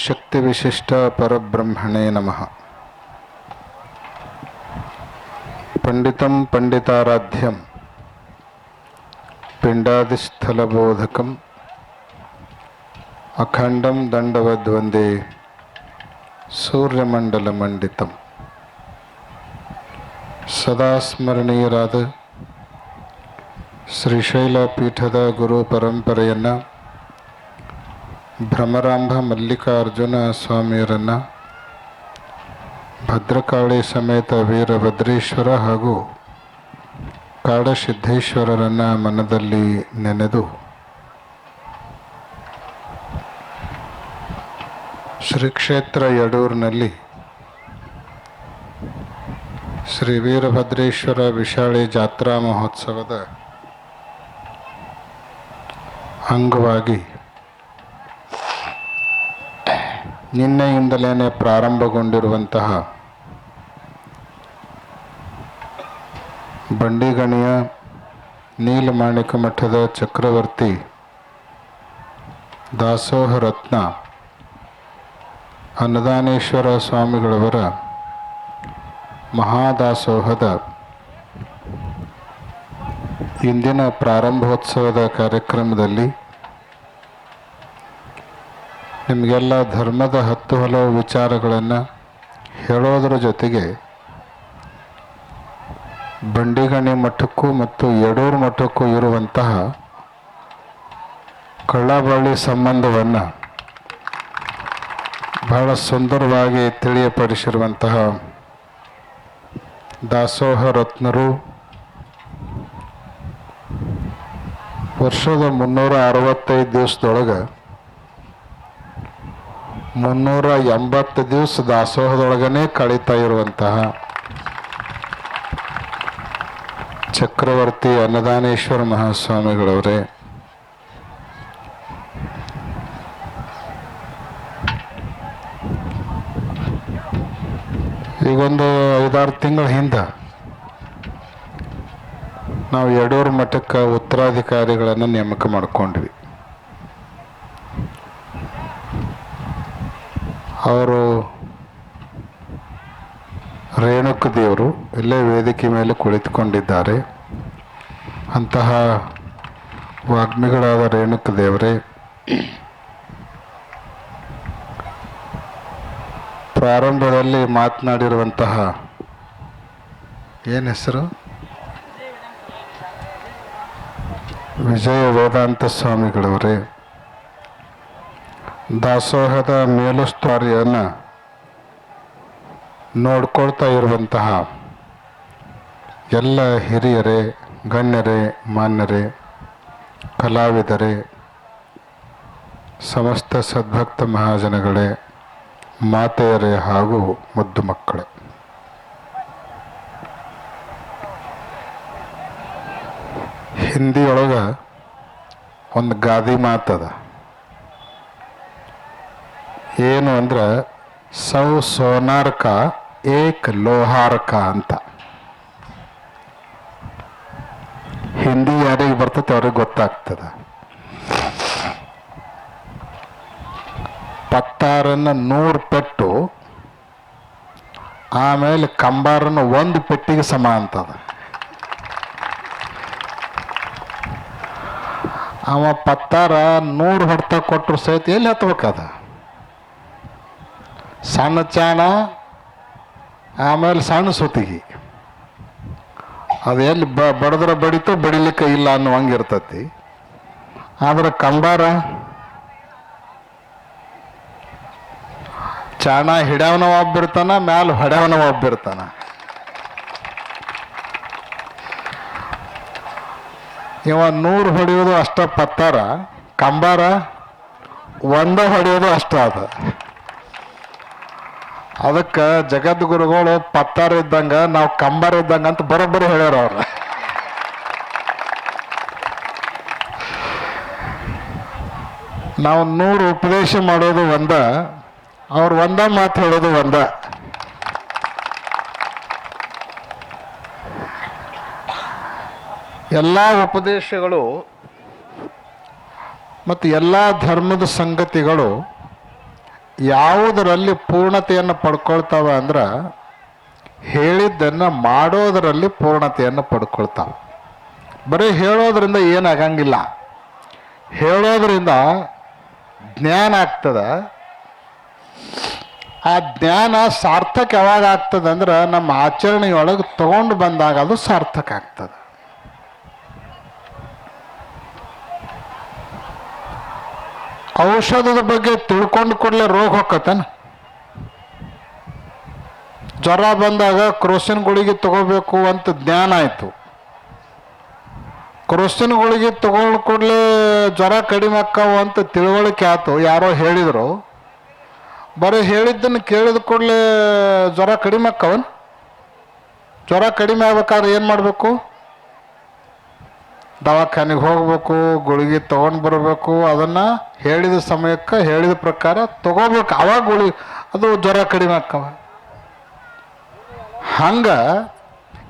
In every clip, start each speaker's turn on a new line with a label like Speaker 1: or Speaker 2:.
Speaker 1: ಶಕ್ತಿವಿಶಿಷ್ಟ ಪರಬ್ರಹ್ಮಣೇ ನಮಃ ಪಂಡಿತಂ ಪಂಡಿತಾರಾಧ್ಯಂ ಪಿಂಡಾದಿಸ್ಥಲಬೋಧಕಂ ಅಖಂಡಂ ದಂಡವದ್ವಂದೇ ಸೂರ್ಯಮಂಡಲಮಂಡಿತಂ ಸದಾ ಸ್ಮರಣೀಯರಾದ ಶ್ರೀಶೈಲ ಪೀಠದ ಗುರು ಪರಂಪರೆಯನ್ನು ಭ್ರಮರಾಂಭ ಮಲ್ಲಿಕಾರ್ಜುನ ಸ್ವಾಮಿಯರನ್ನು ಭದ್ರಕಾಳಿ ಸಮೇತ ವೀರಭದ್ರೇಶ್ವರ ಹಾಗೂ ಕಾಡಸಿದ್ದೇಶ್ವರರನ್ನು ಮನದಲ್ಲಿ ನೆನೆದು ಶ್ರೀ ಕ್ಷೇತ್ರ ಯಡೂರಿನಲ್ಲಿ ಶ್ರೀ ವೀರಭದ್ರೇಶ್ವರ ವಿಶಾಳಿ ಜಾತ್ರಾ ಮಹೋತ್ಸವದ ಅಂಗವಾಗಿ ನಿನ್ನೆಯಿಂದಲೇ ಪ್ರಾರಂಭಗೊಂಡಿರುವಂತಹ ಬಂಡಿಗಣಿಯ ನೀಲಮಾಣಿಕ ಮಠದ ಚಕ್ರವರ್ತಿ ದಾಸೋಹ ರತ್ನ ಅನ್ನದಾನೇಶ್ವರ ಸ್ವಾಮಿಗಳವರ ಮಹಾದಾಸೋಹದ ಇಂದಿನ ಪ್ರಾರಂಭೋತ್ಸವದ ಕಾರ್ಯಕ್ರಮದಲ್ಲಿ ನಿಮಗೆಲ್ಲ ಧರ್ಮದ ಹತ್ತು ಹಲವು ವಿಚಾರಗಳನ್ನು ಹೇಳೋದರ ಜೊತೆಗೆ ಬಂಡಿಗಣಿ ಮಠಕ್ಕೂ ಮತ್ತು ಯಡೂರು ಮಠಕ್ಕೂ ಇರುವಂತಹ ಕಳ್ಳಬಳ್ಳಿ ಸಂಬಂಧವನ್ನು ಬಹಳ ಸುಂದರವಾಗಿ ತಿಳಿಯಪಡಿಸಿರುವಂತಹ ದಾಸೋಹ ರತ್ನರು ವರ್ಷದ ಮುನ್ನೂರ ಅರವತ್ತೈದು ದಿವಸದೊಳಗೆ ಮುನ್ನೂರ ಎಂಬತ್ತು ದಿವಸ ದಾಸೋಹದೊಳಗನೆ ಕಳೀತಾ ಇರುವಂತಹ ಚಕ್ರವರ್ತಿ ಅನ್ನದಾನೇಶ್ವರ ಮಹಾಸ್ವಾಮಿಗಳವರೇ. ಈಗೊಂದು ಐದಾರು ತಿಂಗಳ ಹಿಂದೆ ನಾವು ಯಡೂರು ಮಠಕ್ಕೆ ಉತ್ತರಾಧಿಕಾರಿಗಳನ್ನು ನೇಮಕ ಮಾಡ್ಕೊಂಡ್ವಿ. ಅವರು ರೇಣುಕ ದೇವರು ಇಲ್ಲೇ ವೇದಿಕೆ ಮೇಲೆ ಕುಳಿತುಕೊಂಡಿದ್ದಾರೆ. ಅಂತಹ ವಾಗ್ಮಿಗಳಾದ ರೇಣುಕ ದೇವರೇ, ಪ್ರಾರಂಭದಲ್ಲಿ ಮಾತನಾಡಿರುವಂತಹ ಏನು ಹೆಸರು? ವಿಜಯ ವೇದಾಂತ ಸ್ವಾಮಿಗಳವರೇ. ದಾಸೋಹದ ಮೇಲುಸ್ತುವಾರಿಯನ್ನು ನೋಡ್ಕೊಳ್ತಾ ಇರುವಂತಹ ಎಲ್ಲ ಹಿರಿಯರೇ, ಗಣ್ಯರೇ, ಮಾನ್ಯರೇ, ಕಲಾವಿದರೇ, ಸಮಸ್ತ ಸದ್ಭಕ್ತ ಮಹಾಜನಗಳೇ, ಮಾತೆಯರೇ ಹಾಗೂ ಮುದ್ದು ಮಕ್ಕಳೇ. ಹಿಂದಿಯೊಳಗೆ ಒಂದು ಗಾದಿ ಮಾತದ ಏನು ಅಂದ್ರೆ ಸೌ ಸೋನಾರ್ಕ ಏಕ್ ಲೋಹಾರ್ಕ ಅಂತ. ಹಿಂದಿ ಯಾರಿಗೆ ಬರ್ತೈತೆ ಅವ್ರಿಗೆ ಗೊತ್ತಾಗ್ತದ. ಪತ್ತಾರನ್ನು ನೂರು ಪೆಟ್ಟು, ಆಮೇಲೆ ಕಂಬಾರನ್ನು ಒಂದು ಪೆಟ್ಟಿಗೆ ಸಮ ಅಂತದ. ಅವ ಪತ್ತಾರ ನೂರು ಹೊಡ್ತ ಕೊಟ್ಟರು ಸಹಿತ ಎಲ್ಲಿ ಹತ್ಬೇಕದ? ಸಣ್ಣ ಚಾಣ, ಆಮೇಲೆ ಸಣ್ಣ ಸುತ್ತಿಗೆ. ಅದು ಎಲ್ಲಿ ಬ, ಬಡದ್ರೆ ಬಡಿತು ಬಡಿಲಿಕ್ಕೆ ಇಲ್ಲ ಅನ್ನೋ ಹಂಗಿರ್ತತಿ ಆದ್ರೆ ಕಂಬಾರ, ಚಾಣ ಹಿಡ್ಯಾವನ ಒಬ್ಬಿರ್ತಾನ, ಮ್ಯಾಲ ಹೊಡ್ಯಾವನ ಒಬ್ಬಿರ್ತಾನ. ಇವ ನೂರು ಹೊಡೆಯೋದು ಅಷ್ಟ ಪತ್ತಾರ, ಕಂಬಾರ ಒಂದ ಹೊಡೆಯೋದು ಅಷ್ಟ ಅದ. ಅದಕ್ಕೆ ಜಗದ್ಗುರುಗಳು ಪತ್ತಾರ ಇದ್ದಂಗ, ನಾವು ಕಂಬಾರ ಇದ್ದಂಗ ಅಂತ ಬರೋಬ್ಬರಿ ಹೇಳ್ಯಾರ ಅವ್ರ. ನಾವು ನೂರು ಉಪದೇಶ ಮಾಡೋದು ಒಂದ, ಅವ್ರು ಒಂದ ಮಾತು ಹೇಳೋದು ಒಂದ. ಎಲ್ಲ ಉಪದೇಶಗಳು ಮತ್ತು ಎಲ್ಲ ಧರ್ಮದ ಸಂಗತಿಗಳು ಯಾವುದರಲ್ಲಿ ಪೂರ್ಣತೆಯನ್ನು ಪಡ್ಕೊಳ್ತಾವೆ ಅಂದ್ರೆ ಹೇಳಿದ್ದನ್ನು ಮಾಡೋದರಲ್ಲಿ ಪೂರ್ಣತೆಯನ್ನು ಪಡ್ಕೊಳ್ತಾವೆ. ಬರೀ ಹೇಳೋದ್ರಿಂದ ಏನಾಗಂಗಿಲ್ಲ. ಹೇಳೋದ್ರಿಂದ ಜ್ಞಾನ ಆಗ್ತದೆ. ಆ ಜ್ಞಾನ ಸಾರ್ಥಕ ಯಾವಾಗ ಆಗ್ತದೆ ಅಂದ್ರೆ ನಮ್ಮ ಆಚರಣೆಯೊಳಗೆ ತಗೊಂಡು ಬಂದಾಗ ಅದು ಸಾರ್ಥಕ ಆಗ್ತದೆ. ಔಷಧದ ಬಗ್ಗೆ ತಿಳ್ಕೊಂಡು ಕೂಡಲೇ ರೋಗ ಹೊಕ್ಕತನ ಜ್ವರ ಬಂದಾಗ ಕ್ರೋಸಿನ್ ಗುಳಿಗೆ ತಗೋಬೇಕು ಅಂತ ಜ್ಞಾನ ಆಯಿತು. ಕ್ರೋಸಿನ್ ಗುಳಿಗೆ ತಗೊಂಡು ಕೂಡಲೇ ಜ್ವರ ಕಡಿಮೆ ಆಕ್ಕಾವು ಅಂತ ತಿಳುವಳಿಕೆ ಆಯ್ತು, ಯಾರೋ ಹೇಳಿದರು. ಬರೀ ಹೇಳಿದ್ದನ್ನು ಕೇಳಿದ ಕೂಡಲೇ ಜ್ವರ ಕಡಿಮೆ ಆಕ್ಕವನ್? ಜ್ವರ ಕಡಿಮೆ ಆಗ್ಬೇಕಾದ್ರೆ ಏನು ಮಾಡಬೇಕು? ದವಾಖಾನೆಗೆ ಹೋಗ್ಬೇಕು, ಗುಳಿಗೆ ತೊಗೊಂಡು ಬರಬೇಕು, ಅದನ್ನು ಹೇಳಿದ ಸಮಯಕ್ಕೆ ಹೇಳಿದ ಪ್ರಕಾರ ತೊಗೋಬೇಕು. ಅವಾಗ ಗುಳಿ ಅದು ಜ್ವರ ಕಡಿಮೆ ಆಕ್ಕವ ಹಂಗೆ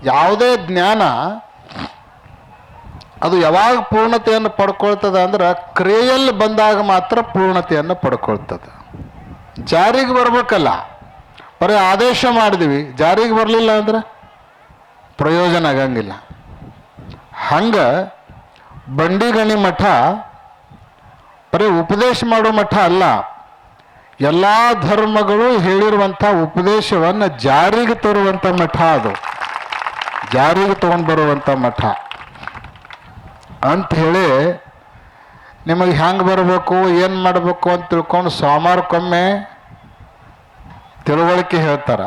Speaker 1: ಯಾವುದೇ ಜ್ಞಾನ ಅದು ಯಾವಾಗ ಪೂರ್ಣತೆಯನ್ನು ಪಡ್ಕೊಳ್ತದೆ ಅಂದ್ರೆ ಕ್ರಿಯೆಯಲ್ಲಿ ಬಂದಾಗ ಮಾತ್ರ ಪೂರ್ಣತೆಯನ್ನು ಪಡ್ಕೊಳ್ತದೆ. ಜಾರಿಗೆ ಬರಬೇಕಲ್ಲ, ಬರೀ ಆದೇಶ ಮಾಡಿದ್ವಿ, ಜಾರಿಗೆ ಬರಲಿಲ್ಲ ಅಂದ್ರೆ ಪ್ರಯೋಜನ ಆಗಂಗಿಲ್ಲ. ಹಂಗೆ ಬಂಡಿಗಣಿ ಮಠ ಬರೀ ಉಪದೇಶ ಮಾಡೋ ಮಠ ಅಲ್ಲ, ಎಲ್ಲ ಧರ್ಮಗಳು ಹೇಳಿರುವಂಥ ಉಪದೇಶವನ್ನು ಜಾರಿಗೆ ತರುವಂಥ ಮಠ ಅದು. ಜಾರಿಗೆ ತಗೊಂಡು ಬರುವಂಥ ಮಠ. ಅಂತ ಹೇಳಿ ನಿಮಗೆ ಹೆಂಗೆ ಬರಬೇಕು, ಏನು ಮಾಡಬೇಕು ಅಂತ ತಿಳ್ಕೊಂಡು ಸೋಮಾರಕ್ಕೊಮ್ಮೆ ತಿಳುವಳಿಕೆ ಹೇಳ್ತಾರ.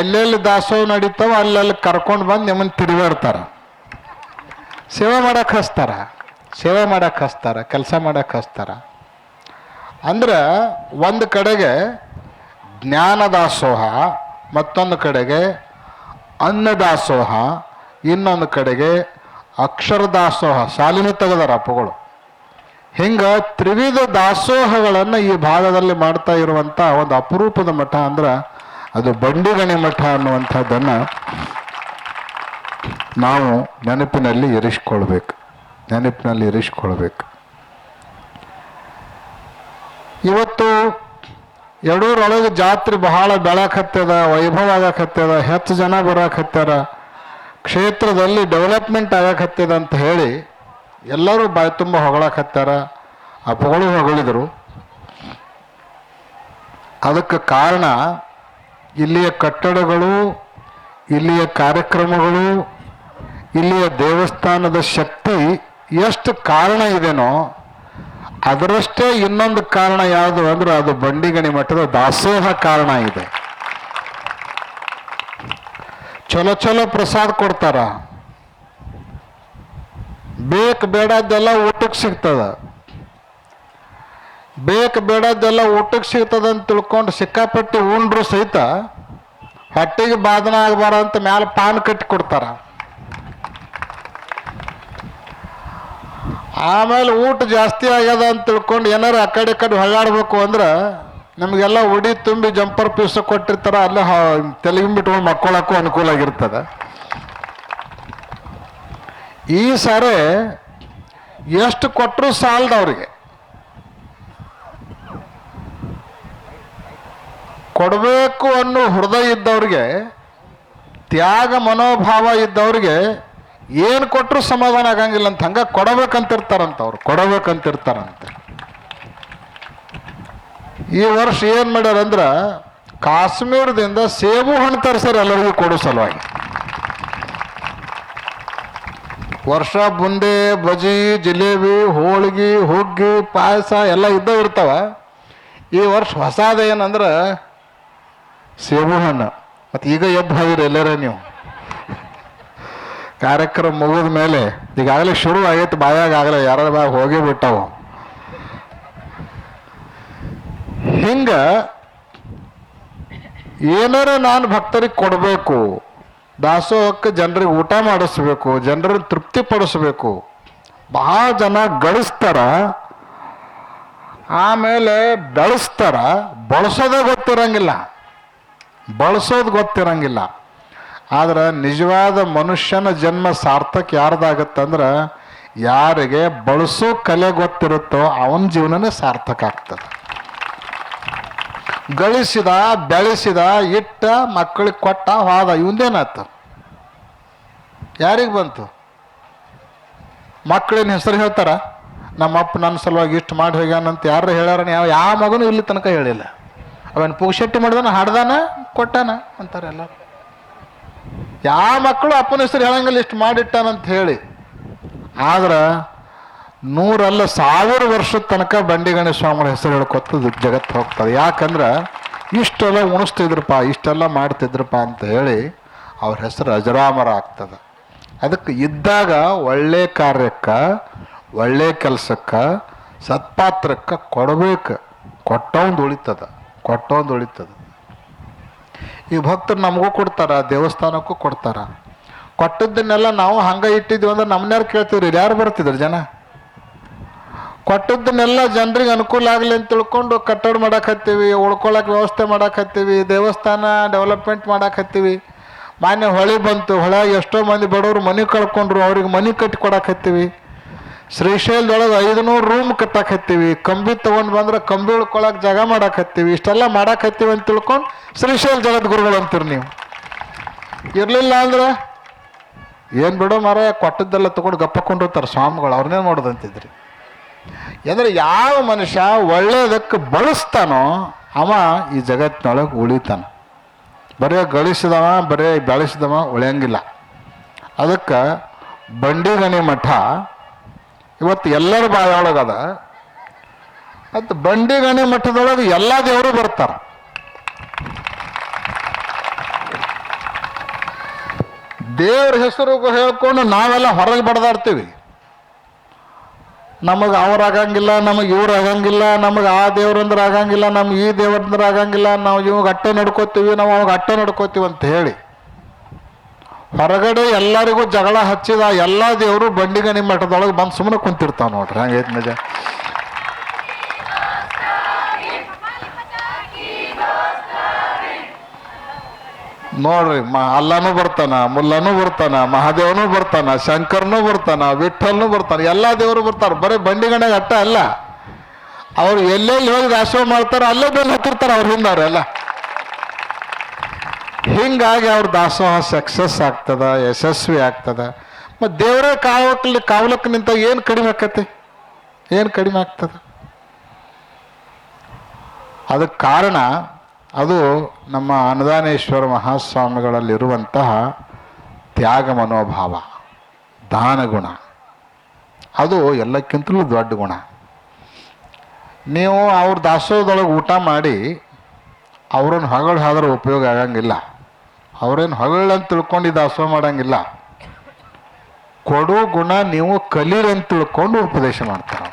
Speaker 1: ಎಲ್ಲೆಲ್ಲಿ ದಾಸೋಹ ನಡೀತಾವ ಅಲ್ಲೆಲ್ಲಿ ಕರ್ಕೊಂಡು ಬಂದು ನಿಮ್ಮನ್ನು ತಿರುಗಾಡ್ತಾರೆ. ಸೇವೆ ಮಾಡಕ್ಕೆ ಹಚ್ತಾರ, ಸೇವೆ ಮಾಡಕ್ಕೆ ಹಚ್ತಾರ, ಕೆಲಸ ಮಾಡಕ್ಕೆ ಹಚ್ತಾರ. ಅಂದ್ರೆ ಒಂದು ಕಡೆಗೆ ಜ್ಞಾನದಾಸೋಹ, ಮತ್ತೊಂದು ಕಡೆಗೆ ಅನ್ನದಾಸೋಹ, ಇನ್ನೊಂದು ಕಡೆಗೆ ಅಕ್ಷರದಾಸೋಹ ಶಾಲಿನೂ ತೆಗೆದಾರ ಅಪ್ಪಗಳು. ಹಿಂಗೆ ತ್ರಿವಿಧ ದಾಸೋಹಗಳನ್ನು ಈ ಭಾಗದಲ್ಲಿ ಮಾಡ್ತಾ ಇರುವಂಥ ಒಂದು ಅಪರೂಪದ ಮಠ ಅಂದ್ರೆ ಅದು ಬಂಡಿಗಣಿ ಮಠ ಅನ್ನುವಂಥದ್ದನ್ನು ನಾವು ನೆನಪಿನಲ್ಲಿ ಇರಿಸ್ಕೊಳ್ಬೇಕು. ನೆನಪಿನಲ್ಲಿ ಇರಿಸ್ಕೊಳ್ಬೇಕು. ಇವತ್ತು ಎರಡೂರೊಳಗೆ ಜಾತ್ರೆ ಬಹಳ ಬೆಳಕತ್ತದ ವೈಭವ ಆಗಕತ್ತದ ಹೆಚ್ಚು ಜನ ಬರಕತ್ತಾರ, ಕ್ಷೇತ್ರದಲ್ಲಿ ಡೆವಲಪ್ಮೆಂಟ್ ಆಗಕತ್ತದ ಅಂತ ಹೇಳಿ ಎಲ್ಲರೂ ಬಾಯಿ ತುಂಬ ಹೊಗಳಕತ್ತಾರ ಅಪ್ಪಗಳು ಹೊಗಳಿದರು. ಅದಕ್ಕೆ ಕಾರಣ ಇಲ್ಲಿಯ ಕಟ್ಟಡಗಳು, ಇಲ್ಲಿಯ ಕಾರ್ಯಕ್ರಮಗಳು ಇಲ್ಲಿಯ ದೇವಸ್ಥಾನದ ಶಕ್ತಿ ಎಷ್ಟು ಕಾರಣ ಇದೆನೋ, ಅದರಷ್ಟೇ ಇನ್ನೊಂದು ಕಾರಣ ಯಾವುದು ಅಂದ್ರೆ ಅದು ಬಂಡಿಗಣಿ ಮಠದ ದಾಸೋಹ ಕಾರಣ ಇದೆ. ಚಲೋ ಚಲೋ ಪ್ರಸಾದ ಕೊಡ್ತಾರ. ಬೇಕು ಬೇಡದ್ದೆಲ್ಲ ಊಟಕ್ಕೆ ಸಿಗ್ತದ. ಬೇಕು ಬೇಡದ್ದೆಲ್ಲ ಊಟಕ್ಕೆ ಸಿಗ್ತದ ಅಂತ ತಿಳ್ಕೊಂಡು ಸಿಕ್ಕಾಪಟ್ಟಿ ಉಂಡ್ರು ಸಹಿತ ಹೊಟ್ಟೆಗೆ ಬಾಧನ ಆಗಬಾರ ಅಂತ ಮ್ಯಾಲ ಪಾನ್ ಕಟ್ಟಿ ಕೊಡ್ತಾರ. ಆಮೇಲೆ ಊಟ ಜಾಸ್ತಿ ಆಗ್ಯದ ಅಂತ ತಿಳ್ಕೊಂಡು ಏನಾರು ಆ ಕಡೆ ಕಡೆ ಹೊಳ್ಳಾಡ್ಬೇಕು ಅಂದ್ರೆ ನಮಗೆಲ್ಲ ಉಡಿ ತುಂಬಿ ಜಂಪರ್ ಪೀಸ್ ಕೊಟ್ಟಿರ್ತಾರ, ಅಲ್ಲೇ ತೆಲಗಿನ ಬಿಟ್ಕೊಂಡು ಮಕ್ಕೊಳಕ್ಕೂ ಅನುಕೂಲ ಆಗಿರ್ತದೆ. ಈ ಸಾರಿ ಎಷ್ಟು ಕೊಟ್ಟರು ಸಾಲದ ಅವ್ರಿಗೆ. ಕೊಡಬೇಕು ಅನ್ನೋ ಹೃದಯ ಇದ್ದವ್ರಿಗೆ, ತ್ಯಾಗ ಮನೋಭಾವ ಇದ್ದವ್ರಿಗೆ ಏನು ಕೊಟ್ಟರು ಸಮಾಧಾನ ಆಗಂಗಿಲ್ಲ ಅಂತ ಹಂಗ ಕೊಡಬೇಕಂತಿರ್ತಾರಂತ ಅವ್ರು ಕೊಡಬೇಕಂತಿರ್ತಾರಂತೆ. ಈ ವರ್ಷ ಏನು ಮಾಡ್ಯಾರಂದ್ರ ಕಾಶ್ಮೀರದಿಂದ ಸೇಬು ಹಣ್ಣು ತರಿಸ್ಯಾರ ಎಲ್ಲರಿಗೂ ಕೊಡೋ ಸಲುವಾಗಿ. ವರ್ಷ ಬುಂದೆ, ಬಜಿ, ಜಿಲೇಬಿ, ಹೋಳಿಗೆ, ಹುಗ್ಗಿ, ಪಾಯಸ ಎಲ್ಲ ಇದ್ದ ಇರ್ತಾವ. ಈ ವರ್ಷ ಹೊಸಾದ ಏನಂದ್ರೆ ಸೇಬು ಹಣ್ಣು. ಮತ್ತು ಈಗ ಎದ್ದು ಹೋಗಿರಿ ಎಲ್ಲರ ನೀವು. ಕಾರ್ಯಕ್ರಮ ಮುಗಿದ ಮೇಲೆ ಈಗಾಗಲೇ ಶುರು ಆಗೈತೆ ಬಾಯಾಗ ಆಗಲೇ ಯಾರ ಬಾಯಾಗ ಹೋಗೇ ಬಿಟ್ಟವು. ಹಿಂಗ ಏನಾರ ನಾನು ಭಕ್ತರಿಗೆ ಕೊಡಬೇಕು, ದಾಸೋಹಕ್ಕೆ ಜನರಿಗೆ ಊಟ ಮಾಡಿಸ್ಬೇಕು, ಜನರನ್ನು ತೃಪ್ತಿಪಡಿಸ್ಬೇಕು, ಬಹಳ ಜನ ಗಳಿಸ್ತಾರ, ಆಮೇಲೆ ಬೆಳೆಸ್ತಾರ, ಬಳಸೋದೇ ಗೊತ್ತಿರಂಗಿಲ್ಲ, ಬಳಸೋದು ಗೊತ್ತಿರಂಗಿಲ್ಲ. ಆದ್ರೆ ನಿಜವಾದ ಮನುಷ್ಯನ ಜನ್ಮ ಸಾರ್ಥಕ ಯಾರ್ದಾಗತ್ತಂದ್ರೆ ಯಾರಿಗೆ ಬಳಸೋ ಕಲೆ ಗೊತ್ತಿರುತ್ತೋ ಅವನ ಜೀವನನೇ ಸಾರ್ಥಕ ಆಗ್ತದೆ. ಗಳಿಸಿದ, ಬೆಳೆಸಿದ, ಇಟ್ಟ, ಮಕ್ಕಳಿಗೆ ಕೊಟ್ಟ, ಹೋದ, ಇವಂದೇನಾಯ್ತು? ಯಾರಿಗೆ ಬಂತು? ಮಕ್ಕಳಿನ ಹೆಸರು ಹೇಳ್ತಾರ? ನಮ್ಮಪ್ಪ ನನ್ನ ಸಲುವಾಗಿ ಇಷ್ಟು ಮಾಡಿ ಹೋಗ್ಯಾನಂತ ಯಾರು ಹೇಳ್ಯಾರ? ಯಾವ ಯಾವ ಮಗನೂ ಇಲ್ಲಿ ತನಕ ಹೇಳಿಲ್ಲ. ಅವನು ಪುಗ್ಶೆಟ್ಟಿ ಮಾಡ್ದಾನ, ಹಾಡ್ದಾನ, ಕೊಟ್ಟಾನ ಅಂತಾರೆ ಎಲ್ಲ ಯಾವ ಮಕ್ಕಳು ಅಪ್ಪನ ಹೆಸರು ಹೇಳಂಗಿಲ್ಲ, ಇಷ್ಟು ಮಾಡಿಟ್ಟಾನಂತ ಹೇಳಿ. ಆದ್ರೆ ನೂರಲ್ಲ ಸಾವಿರ ವರ್ಷದ ತನಕ ಬಂಡಿ ಗಣೇಶ ಸ್ವಾಮಿಗಳ ಹೆಸರು ಹೇಳ್ಕೊತ ಜಗತ್ತು ಹೋಗ್ತದೆ. ಯಾಕಂದ್ರೆ ಇಷ್ಟೆಲ್ಲ ಉಣಿಸ್ತಿದ್ರಪ್ಪ, ಇಷ್ಟೆಲ್ಲ ಮಾಡ್ತಿದ್ರಪ್ಪ ಅಂತ ಹೇಳಿ ಅವ್ರ ಹೆಸರು ಅಜರಾಮರ ಆಗ್ತದೆ ಅದಕ್ಕೆ ಇದ್ದಾಗ ಒಳ್ಳೆ ಕಾರ್ಯಕ್ಕೆ, ಒಳ್ಳೆ ಕೆಲಸಕ್ಕೆ, ಸತ್ಪಾತ್ರಕ್ಕೆ ಕೊಡಬೇಕು. ಕೊಟ್ಟವಂದು ಉಳಿತದ ಕೊಟ್ಟೊಂದು ಉಳಿತದ. ಈ ಭಕ್ತರು ನಮಗೂ ಕೊಡ್ತಾರ, ದೇವಸ್ಥಾನಕ್ಕೂ ಕೊಡ್ತಾರ. ಕೊಟ್ಟದ್ದನ್ನೆಲ್ಲ ನಾವು ಹಂಗೆ ಇಟ್ಟಿದ್ವಿ ಅಂದ್ರೆ ನಮ್ಮನ್ಯಾರು ಕೇಳ್ತೀವ್ರಿ? ಯಾರು ಬರ್ತಿದ್ರು ಜನ? ಕೊಟ್ಟದ್ದನ್ನೆಲ್ಲ ಜನರಿಗೆ ಅನುಕೂಲ ಆಗಲಿ ಅಂತ ತಿಳ್ಕೊಂಡು ಕಟ್ಟಡ ಮಾಡಾಕತ್ತೀವಿ ಉಳ್ಕೊಳಕ್ಕೆ ವ್ಯವಸ್ಥೆ ಮಾಡಾಕತ್ತೀವಿ, ದೇವಸ್ಥಾನ ಡೆವಲಪ್ಮೆಂಟ್ ಮಾಡಾಕತ್ತೀವಿ. ಮಾನ್ಯ ಹೊಳೆ ಬಂತು ಹೊಳೆ ಎಷ್ಟೋ ಮಂದಿ ಬಡವರು ಮನೆ ಕಳ್ಕೊಂಡ್ರು, ಅವ್ರಿಗೆ ಮನೆ ಕಟ್ಟಿ ಕೊಡಾಕತ್ತೀವಿ. ಶ್ರೀಶೈಲದೊಳಗೆ ಐದುನೂರು ರೂಮ್ ಕಟ್ಟಾಕತ್ತೀವಿ ಕಂಬಿ ತೊಗೊಂಡು ಬಂದ್ರೆ ಕಂಬಿ ಉಳ್ಕೊಳಕ್ಕೆ ಜಾಗ ಮಾಡಾಕತ್ತೀವಿ ಇಷ್ಟೆಲ್ಲ ಮಾಡಾಕತ್ತೀವಿ ಅಂತ ತಿಳ್ಕೊಂಡು ಶ್ರೀಶೈಲ ಜಗದ್ಗುರುಗಳು ಅಂತೀರಿ ನೀವು. ಇರಲಿಲ್ಲ ಅಂದ್ರೆ ಏನು ಬಿಡೋ ಮರ ಕೊಟ್ಟದ್ದೆಲ್ಲ ತಗೊಂಡು ಗಪ್ಪಕೊಂಡಿರ್ತಾರೆ ಸ್ವಾಮಿಗಳು. ಅವ್ರನ್ನೇ ಮಾಡೋದಂತಿದ್ರಿ ಅಂದ್ರೆ ಯಾವ ಮನುಷ್ಯ ಒಳ್ಳೆಯದಕ್ಕೆ ಬಳಸ್ತಾನೋ ಅವ ಈ ಜಗತ್ತಿನೊಳಗೆ ಉಳಿತಾನ. ಬರೇ ಗಳಿಸಿದವ, ಬರೇ ಬೆಳೆಸಿದವ ಉಳಿಯಂಗಿಲ್ಲ. ಅದಕ್ಕೆ ಬಂಡಿಗಣಿ ಮಠ ಇವತ್ತು ಎಲ್ಲರ ಬಾಯೊಳಗದ ಮತ್ತು ಬಂಡಿಗಣಿ ಮಠದೊಳಗೆ ಎಲ್ಲ ದೇವರು ಬರ್ತಾರೆ. ದೇವ್ರ ಹೆಸರು ಹೇಳ್ಕೊಂಡು ನಾವೆಲ್ಲ ಹೊರಗೆ ಬಡ್ದಾಡ್ತೀವಿ. ನಮಗೆ ಅವ್ರು ಆಗಂಗಿಲ್ಲ, ನಮಗೆ ಇವ್ರು ಆಗಂಗಿಲ್ಲ, ನಮಗೆ ಆ ದೇವ್ರಂದ್ರೆ ಆಗಂಗಿಲ್ಲ ನಮ್ಗೆ ಈ ದೇವ್ರಂದ್ರೆ ಆಗಂಗಿಲ್ಲ, ನಾವು ಇವಾಗ ಅಟ್ಟೆ ನಡ್ಕೋತೀವಿ, ನಾವು ಅವಾಗ ಅಟ್ಟೆ ನಡ್ಕೋತೀವಿ ಅಂತ ಹೇಳಿ ಹೊರಗಡೆ ಎಲ್ಲರಿಗೂ ಜಗಳ ಹಚ್ಚಿದ ಎಲ್ಲ ದೇವರು ಬಂಡಿಗಣಿ ಮಠದೊಳಗೆ ಬಂದು ಸುಮ್ಮನೆ ಕುಂತಿರ್ತಾವ ನೋಡ್ರಿ. ಹಂಗೈತೆ ನಿಜ ನೋಡ್ರಿ, ಮ ಅಲ್ಲನೂ ಬರ್ತಾನ, ಮುಲ್ಲನೂ ಬರ್ತಾನ, ಮಹಾದೇವನು ಬರ್ತಾನ, ಶಂಕರ್ನು ಬರ್ತಾನ ವಿಠಲ್ನು ಬರ್ತಾನ, ಎಲ್ಲ ದೇವರು ಬರ್ತಾರ. ಬರೀ ಬಂಡಿಗಣೆಗೆ ಅಟ್ಟ ಅಲ್ಲ. ಅವ್ರು ಎಲ್ಲೆಲ್ಲಿ ಹೋಗಿ ದಾಸೋಹ ಮಾಡ್ತಾರ ಅಲ್ಲೇ ಬಂದು ಹತ್ತಿರ್ತಾರ ಅವ್ರ ಹಿಂದವ್ರೆಲ್ಲ ಹಿಂಗಾಗಿ ಅವ್ರ ದಾಸೋಹ ಸಕ್ಸಸ್ ಆಗ್ತದ, ಯಶಸ್ವಿ ಆಗ್ತದ. ಮತ್ತು ದೇವರ ಕಾವಲಕ್ಕೆ ಕಾವಲಕ್ಕೆ ನಿಂತ ಏನು ಕಡಿಮೆ ಆಕತಿ? ಏನು ಕಡಿಮೆ ಆಗ್ತದ? ಅದಕ್ಕೆ ಕಾರಣ ಅದು ನಮ್ಮ ಅನುದಾನೇಶ್ವರ ಮಹಾಸ್ವಾಮಿಗಳಲ್ಲಿರುವಂತಹ ತ್ಯಾಗ ಮನೋಭಾವ, ದಾನ ಗುಣ. ಅದು ಎಲ್ಲಕ್ಕಿಂತಲೂ ದೊಡ್ಡ ಗುಣ. ನೀವು ಅವ್ರ ದಾಸೋಹದೊಳಗೆ ಊಟ ಮಾಡಿ ಅವ್ರನ್ನ ಹೊಗಳು ಆದ್ರೆ ಉಪಯೋಗ ಆಗಂಗಿಲ್ಲ. ಅವ್ರೇನು ಹೊಗಳು ಅಂತ ತಿಳ್ಕೊಂಡು ದಾಸೋಹ ಮಾಡಂಗಿಲ್ಲ. ಕೊಡೋ ಗುಣ ನೀವು ಕಲೀರಿ ಅಂತ ತಿಳ್ಕೊಂಡು ಉಪದೇಶ ಮಾಡ್ತಾರೆ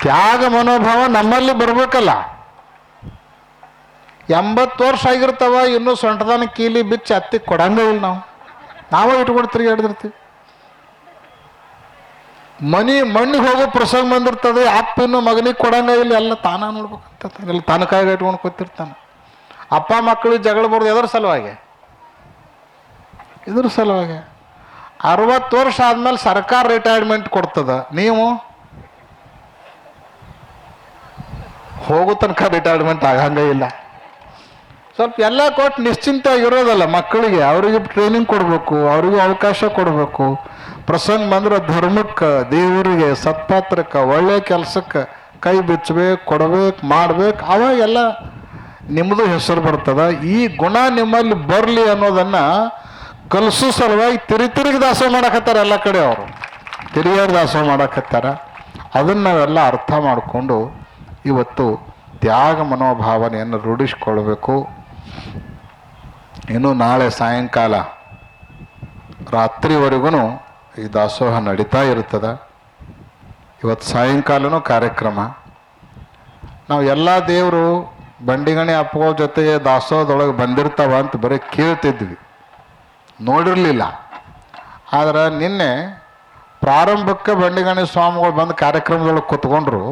Speaker 1: ತ್ಯಾಗ ಮನೋಭಾವ ನಮ್ಮಲ್ಲಿ ಬರಬೇಕಲ್ಲ. ಎಂಬತ್ತು ವರ್ಷ ಆಗಿರ್ತಾವ, ಇನ್ನೂ ಸೊಂಟದಾನ ಕೀಲಿ ಬಿಚ್ಚಿ ಹತ್ತಿ ಕೊಡಂಗೇ ಇಲ್ಲ ನಾವು. ನಾವೇ ಇಟ್ಕೊಂಡು ತಿರುಗಾಡಿದಿರ್ತೀವಿ. ಮನಿ ಮಣ್ಣಿಗೆ ಹೋಗೋ ಪ್ರಸಂಗ ಬಂದಿರ್ತದೆ, ಅಪ್ಪನ ಮಗನಿಗೆ ಕೊಡಂಗ ಇಲ್ಲ, ಎಲ್ಲ ತಾನ ನೋಡ್ಬೇಕಂತ ಎಲ್ಲ ತನ್ನ ಕಾಯಿಗೆ ಇಟ್ಕೊಂಡು ಕೂತಿರ್ತಾನೆ. ಅಪ್ಪ ಮಕ್ಕಳಿಗೆ ಜಗಳ ಬರೋದು ಎದ್ರ ಸಲುವಾಗಿ. ಇದ್ರ ಸಲುವಾಗಿ. ಅರವತ್ತು ವರ್ಷ ಆದಮೇಲೆ ಸರ್ಕಾರ ರಿಟೈರ್ಮೆಂಟ್ ಕೊಡ್ತದ. ನೀವು? ಹೋಗೋ ತನಕ ರಿಟೈರ್ಮೆಂಟ್ ಆಗಂಗೆ ಇಲ್ಲ. ಸ್ವಲ್ಪ ಎಲ್ಲ ಕೊಟ್ಟು ನಿಶ್ಚಿಂತ ಇರೋದಲ್ಲ ಮಕ್ಕಳಿಗೆ. ಅವರಿಗೆ ಟ್ರೈನಿಂಗ್ ಕೊಡಬೇಕು, ಅವರಿಗೆ ಅವಕಾಶ ಕೊಡಬೇಕು. ಪ್ರಸಂಗ ಬಂದ್ರೆ ಧರ್ಮಕ್ಕೆ, ದೇವರಿಗೆ, ಸತ್ಪಾತ್ರಕ್ಕೆ, ಒಳ್ಳೆ ಕೆಲಸಕ್ಕೆ ಕೈ ಬಿಚ್ಚಬೇಕು, ಕೊಡಬೇಕು, ಮಾಡ್ಬೇಕು, ಅವಾಗೆಲ್ಲ ನಿಮ್ಮದು ಹೆಸರು ಬರ್ತದ. ಈ ಗುಣ ನಿಮ್ಮಲ್ಲಿ ಬರಲಿ ಅನ್ನೋದನ್ನು ಕಲಿಸೋ ಸಲುವಾಗಿ ತಿರಿ ತಿರುಗಿ ದಾಸೋಹ ಮಾಡಕತ್ತಾರ ಎಲ್ಲ ಕಡೆ ಅವರು. ತಿರುಗಾಡಿ ದಾಸೋಹ ಮಾಡಕತ್ತಾರ. ಅದನ್ನು ನಾವೆಲ್ಲ ಅರ್ಥ ಮಾಡಿಕೊಂಡು ಇವತ್ತು ತ್ಯಾಗ ಮನೋಭಾವನೆಯನ್ನು ರೂಢಿಸ್ಕೊಳ್ಬೇಕು. ಇನ್ನು ನಾಳೆ ಸಾಯಂಕಾಲ ರಾತ್ರಿವರೆಗೂ ಈ ದಾಸೋಹ ನಡೀತಾ ಇರ್ತದೆ ಇವತ್ತು ಸಾಯಂಕಾಲನೂ ಕಾರ್ಯಕ್ರಮ. ನಾವು ಎಲ್ಲ ದೇವರು ಬಂಡಿಗಣಿ ಅಪ್ಪಗಳ ಜೊತೆಗೆ ದಾಸೋಹದೊಳಗೆ ಬಂದಿರ್ತಾವ ಅಂತ ಬರೀ ಕೇಳ್ತಿದ್ವಿ. ನೋಡಿರಲಿಲ್ಲ. ಆದರೆ ನಿನ್ನೆ ಪ್ರಾರಂಭಕ್ಕೆ ಬಂಡಿಗಣಿ ಸ್ವಾಮಿಗಳು ಬಂದು ಕಾರ್ಯಕ್ರಮದೊಳಗೆ ಕೂತ್ಕೊಂಡ್ರು.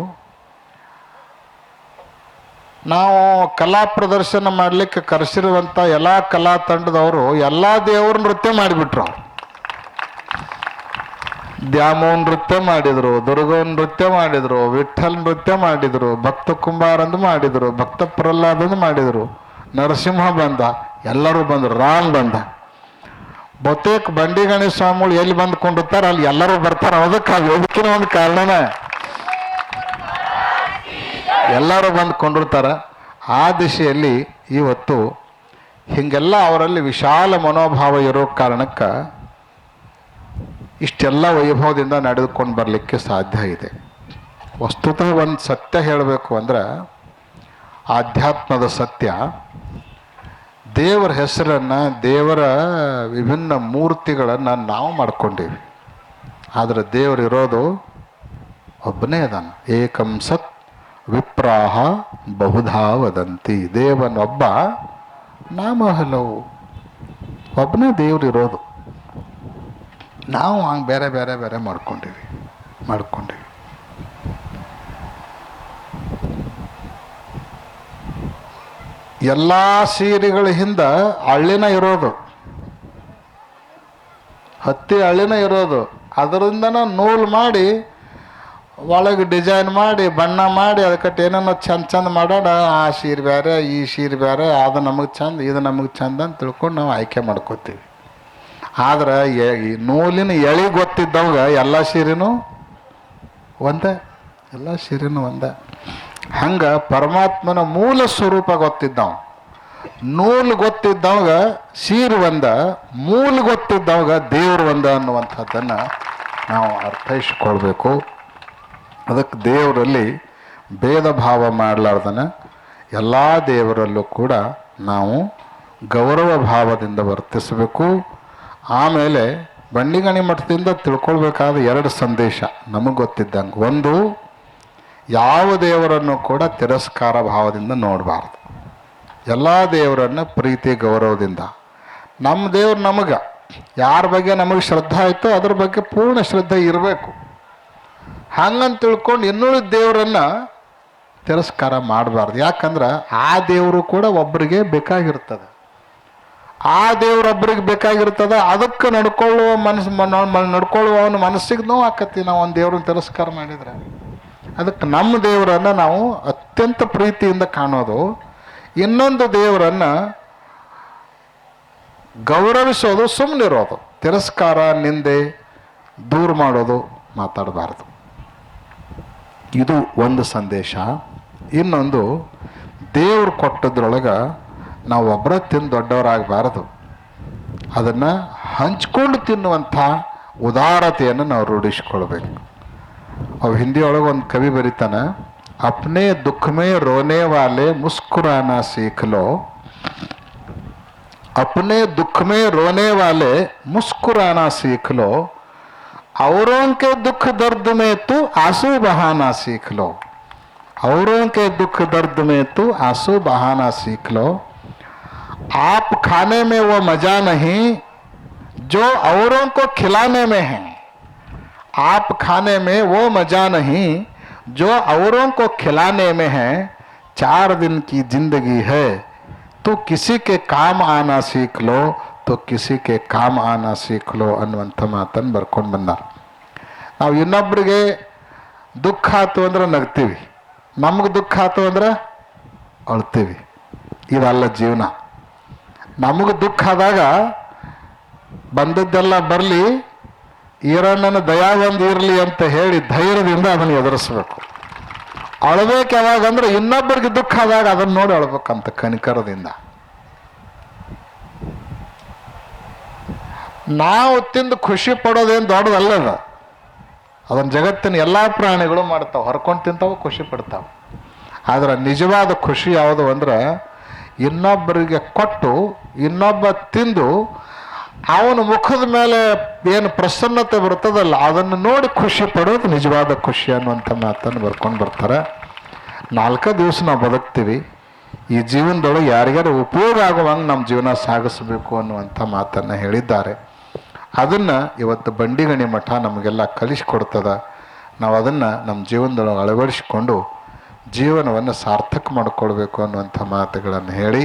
Speaker 1: ನಾವು ಕಲಾ ಪ್ರದರ್ಶನ ಮಾಡಲಿಕ್ಕೆ ಕರೆಸಿರುವಂಥ ಎಲ್ಲ ಕಲಾ ತಂಡದವರು ಎಲ್ಲ ದೇವರು ನೃತ್ಯ ಮಾಡಿಬಿಟ್ರು. ದ್ಯಾಮೋನ್ ನೃತ್ಯ ಮಾಡಿದ್ರು ದುರ್ಗೋ ನೃತ್ಯ ಮಾಡಿದ್ರು ವಿಠಲ್ ನೃತ್ಯ ಮಾಡಿದ್ರು, ಭಕ್ತ ಕುಂಬಾರಂದು ಮಾಡಿದ್ರು, ಭಕ್ತ ಪ್ರಹ್ಲಾದಂದು ಮಾಡಿದ್ರು, ನರಸಿಂಹ ಬಂದ, ಎಲ್ಲರೂ ಬಂದರು, ರಾಮ್ ಬಂದ. ಬಹುತೇಕ ಬಂಡಿ ಗಣೇಶ ಸ್ವಾಮಿಗಳು ಎಲ್ಲಿ ಬಂದು ಕೊಂಡಿರ್ತಾರ ಅಲ್ಲಿ ಎಲ್ಲರೂ ಬರ್ತಾರ, ಅದಕ್ಕೆ ಅದಕ್ಕಿನ ಒಂದು ಕಾರಣನ. ಎಲ್ಲರೂ ಬಂದು ಕೊಂಡಿರ್ತಾರ. ಆ ದಿಶೆಯಲ್ಲಿ ಇವತ್ತು ಹೀಗೆಲ್ಲ ಅವರಲ್ಲಿ ವಿಶಾಲ ಮನೋಭಾವ ಇರೋ ಕಾರಣಕ್ಕೆ ಇಷ್ಟೆಲ್ಲ ವೈಭವದಿಂದ ನಡೆದುಕೊಂಡು ಬರಲಿಕ್ಕೆ ಸಾಧ್ಯ ಇದೆ. ವಸ್ತುತ ಒಂದು ಸತ್ಯ ಹೇಳಬೇಕು ಅಂದ್ರೆ ಆಧ್ಯಾತ್ಮದ ಸತ್ಯ. ದೇವರ ಹೆಸರನ್ನು, ದೇವರ ವಿಭಿನ್ನ ಮೂರ್ತಿಗಳನ್ನು ನಾವು ಮಾಡ್ಕೊಂಡೀವಿ. ಆದರೆ ದೇವರು ಇರೋದು ಒಬ್ಬನೇ ಅದಾನ. ಏಕಂ ಸತ್ ವಿಪ್ರಾಹ ಬಹುಧಾ ವದಂತಿ. ದೇವನೊಬ್ಬ ನಾಮ ಹಲವು ಒಬ್ಬನೇ ದೇವರು ಇರೋದು. ನಾವು ಹಂಗೆ ಬೇರೆ ಬೇರೆ ಬೇರೆ ಮಾಡ್ಕೊಂಡಿವಿ ಮಾಡ್ಕೊಂಡಿವಿ. ಎಲ್ಲ ಸೀರೆಗಳ ಹಿಂದ ಹಳ್ಳಿನ ಇರೋದು. ಹತ್ತಿ ಹಳ್ಳಿನ ಇರೋದು. ಅದರಿಂದನ ನೂಲು ಮಾಡಿ, ಒಳಗೆ ಡಿಸೈನ್ ಮಾಡಿ, ಬಣ್ಣ ಮಾಡಿ, ಅದಕ್ಕೆ ಏನೇನೋ ಚಂದ ಚಂದ ಮಾಡೋಣ, ಆ ಸೀರೆ ಬೇರೆ, ಈ ಸೀರೆ ಬೇರೆ, ಅದು ನಮಗೆ ಚಂದ, ಇದು ನಮಗೆ ಚಂದ ಅಂತ ತಿಳ್ಕೊಂಡು ನಾವು ಆಯ್ಕೆ ಮಾಡ್ಕೋತೀವಿ. ಆದ್ರೆ ನೂಲಿನ ಎಳಿ ಗೊತ್ತಿದ್ದವಾಗ ಎಲ್ಲ ಸೀರೆನೂ ಒಂದೇ, ಎಲ್ಲ ಸೀರೆನೂ ಒಂದೇ. ಹಂಗೆ ಪರಮಾತ್ಮನ ಮೂಲ ಸ್ವರೂಪ ಗೊತ್ತಿದ್ದವ. ನೂಲು ಗೊತ್ತಿದ್ದವಾಗ ಸೀರೆ ಒಂದ, ಮೂಲ ಗೊತ್ತಿದ್ದವಾಗ ದೇವ್ರು ಒಂದ ಅನ್ನುವಂಥದ್ದನ್ನು ನಾವು ಅರ್ಥೈಸಿಕೊಳ್ಬೇಕು. ಅದಕ್ಕೆ ದೇವರಲ್ಲಿ ಭೇದ ಭಾವ ಮಾಡಲಾರ್ದನ ಎಲ್ಲ ದೇವರಲ್ಲೂ ಕೂಡ ನಾವು ಗೌರವ ಭಾವದಿಂದ ವರ್ತಿಸಬೇಕು. ಆಮೇಲೆ ಬಂಡಿಗಣಿ ಮಠದಿಂದ ತಿಳ್ಕೊಳ್ಬೇಕಾದ ಎರಡು ಸಂದೇಶ ನಮಗೆ ಗೊತ್ತಿದ್ದಂಗೆ. ಒಂದು, ಯಾವ ದೇವರನ್ನು ಕೂಡ ತಿರಸ್ಕಾರ ಭಾವದಿಂದ ನೋಡಬಾರ್ದು. ಎಲ್ಲ ದೇವರನ್ನು ಪ್ರೀತಿ, ಗೌರವದಿಂದ. ನಮ್ಮ ದೇವ್ರು ನಮಗೆ, ಯಾರ ಬಗ್ಗೆ ನಮಗೆ ಶ್ರದ್ಧೆ ಆಯಿತೋ ಅದ್ರ ಬಗ್ಗೆ ಪೂರ್ಣ ಶ್ರದ್ಧೆ ಇರಬೇಕು. ಹಂಗಂತ ತಿಳ್ಕೊಂಡು ಇನ್ನುಳಿದ ದೇವರನ್ನು ತಿರಸ್ಕಾರ ಮಾಡಬಾರ್ದು. ಯಾಕಂದ್ರೆ ಆ ದೇವರು ಕೂಡ ಒಬ್ಬರಿಗೆ ಬೇಕಾಗಿರ್ತದೆ. ಆ ದೇವ್ರೊಬ್ಬರಿಗೆ ಬೇಕಾಗಿರ್ತದ, ಅದಕ್ಕೆ ನಡ್ಕೊಳ್ಳುವ ಮನಸ್ಸು ನಡ್ಕೊಳ್ಳುವವನ ಮನಸ್ಸಿಗೆ ನೋವು ಆಕತಿ ನಾವು ಒಂದು ದೇವ್ರನ್ನ ತಿರಸ್ಕಾರ ಮಾಡಿದ್ರೆ ಅದಕ್ಕೆ ನಮ್ಮ ದೇವರನ್ನು ನಾವು ಅತ್ಯಂತ ಪ್ರೀತಿಯಿಂದ ಕಾಣೋದು. ಇನ್ನೊಂದು ದೇವರನ್ನು ಗೌರವಿಸೋದು ಸುಮ್ಮನಿರೋದು ತಿರಸ್ಕಾರ, ನಿಂದೆ, ದೂರ ಮಾಡೋದು, ಮಾತಾಡಬಾರ್ದು. ಇದು ಒಂದು ಸಂದೇಶ. ಇನ್ನೊಂದು ದೇವ್ರು ಕೊಟ್ಟದ್ರೊಳಗೆ ನಾವು ಒಬ್ಬರ ತಿಂದು ದೊಡ್ಡವರಾಗಬಾರದು. ಅದನ್ನು ಹಂಚ್ಕೊಂಡು ತಿನ್ನುವಂಥ ಉದಾರತೆಯನ್ನು ನಾವು ರೂಢಿಸ್ಕೊಳ್ಬೇಕು. ಅವು ಹಿಂದಿಯೊಳಗೆ ಒಂದು ಕವಿ ಬರೀತಾನೆ, ಅಪ್ನೇ ದುಃಖಮೇ ರೋನೆ ವಾಲೆ ಮುಸ್ಕುರಾನ ಸೀಖಲೋ ಅಪ್ನೇ ದುಃಖಮೇ ರೋನೆ ವಾಲೆ ಮುಸ್ಕುರಾನ ಸೀಖಲೋ ಅವರೋಂಕೆ ದುಃಖ ದರ್ದ ಮೇತು ಆಸು ಬಹಾನ ಸೀಖಲೋ ಅವರೋಂಕೆ ದುಃಖ ದರ್ದ ಮೇತು ಆಸು ಬಹಾನ ಸೀಖಲೋ आप खाने में वो मजा नहीं जो औरों को खिलाने में है आप खाने में वो मजा नहीं जो औरों को खिलाने में है चार दिन की जिंदगी है तो किसी के काम आना सीख लो तो किसी के काम ಆನಾ ಸೀಖ್ ಲೋ ಅನ್ನುವಂಥ ಮಾತನ್ನು ಬರ್ಕೊಂಡು ಬಂದಾರ ನಾವು ಇನ್ನೊಬ್ರಿಗೆ ದುಃಖ ಆತು ಅಂದ್ರೆ ನಗ್ತೀವಿ ನಮ್ಗೆ ದುಃಖ ಆತು ಅಂದ್ರೆ ಅಳ್ತೀವಿ ಇದಲ್ಲ ಜೀವನ ನಮಗೆ ದುಃಖ ಆದಾಗ ಬಂದದ್ದೆಲ್ಲ ಬರಲಿ, ಈರಣ್ಣನ ದಯಾ ಒಂದು ಇರಲಿ ಅಂತ ಹೇಳಿ ಧೈರ್ಯದಿಂದ ಅದನ್ನು ಎದುರಿಸ್ಬೇಕು. ಅಳಬೇಕು ಯಾವಾಗ ಅಂದ್ರೆ ಇನ್ನೊಬ್ಬರಿಗೆ ದುಃಖ ಆದಾಗ ಅದನ್ನು ನೋಡಿ ಅಳ್ಬೇಕಂತ ಕನಿಕರದಿಂದ. ನಾವು ತಿಂದು ಖುಷಿ ಪಡೋದೇನು ದೊಡ್ಡದಲ್ಲ ಅದು. ಅದನ್ನ ಜಗತ್ತಿನ ಎಲ್ಲ ಪ್ರಾಣಿಗಳು ಮಾಡ್ತಾವೆ, ಹೊರ್ಕೊಂಡು ತಿಂತಾವೆ, ಖುಷಿ ಪಡ್ತಾವೆ. ಆದರೆ ನಿಜವಾದ ಖುಷಿ ಯಾವುದು ಅಂದ್ರೆ ಇನ್ನೊಬ್ಬರಿಗೆ ಕೊಟ್ಟು ಇನ್ನೊಬ್ಬ ತಿಂದು ಅವನ ಮುಖದ ಮೇಲೆ ಏನು ಪ್ರಸನ್ನತೆ ಬರ್ತದಲ್ಲ ಅದನ್ನು ನೋಡಿ ಖುಷಿ ಪಡೋದು ನಿಜವಾದ ಖುಷಿ ಅನ್ನುವಂಥ ಮಾತನ್ನು ಬರ್ಕೊಂಡು ಬರ್ತಾರೆ. ನಾಲ್ಕು ದಿವಸ ನಾವು ಬದುಕ್ತೀವಿ. ಈ ಜೀವನದೊಳಗೆ ಯಾರಿಗಾರು ಉಪಯೋಗ ಆಗುವಂಗೆ ನಮ್ಮ ಜೀವನ ಸಾಗಿಸಬೇಕು ಅನ್ನುವಂಥ ಮಾತನ್ನು ಹೇಳಿದ್ದಾರೆ. ಅದನ್ನು ಇವತ್ತು ಬಂಡಿಗಣಿ ಮಠ ನಮಗೆಲ್ಲ ಕಲಿಸ್ಕೊಡ್ತದ. ನಾವು ಅದನ್ನು ನಮ್ಮ ಜೀವನದೊಳಗೆ ಅಳವಡಿಸಿಕೊಂಡು ಜೀವನವನ್ನು ಸಾರ್ಥಕ ಮಾಡಿಕೊಳ್ಬೇಕು ಅನ್ನುವಂಥ ಮಾತುಗಳನ್ನು ಹೇಳಿ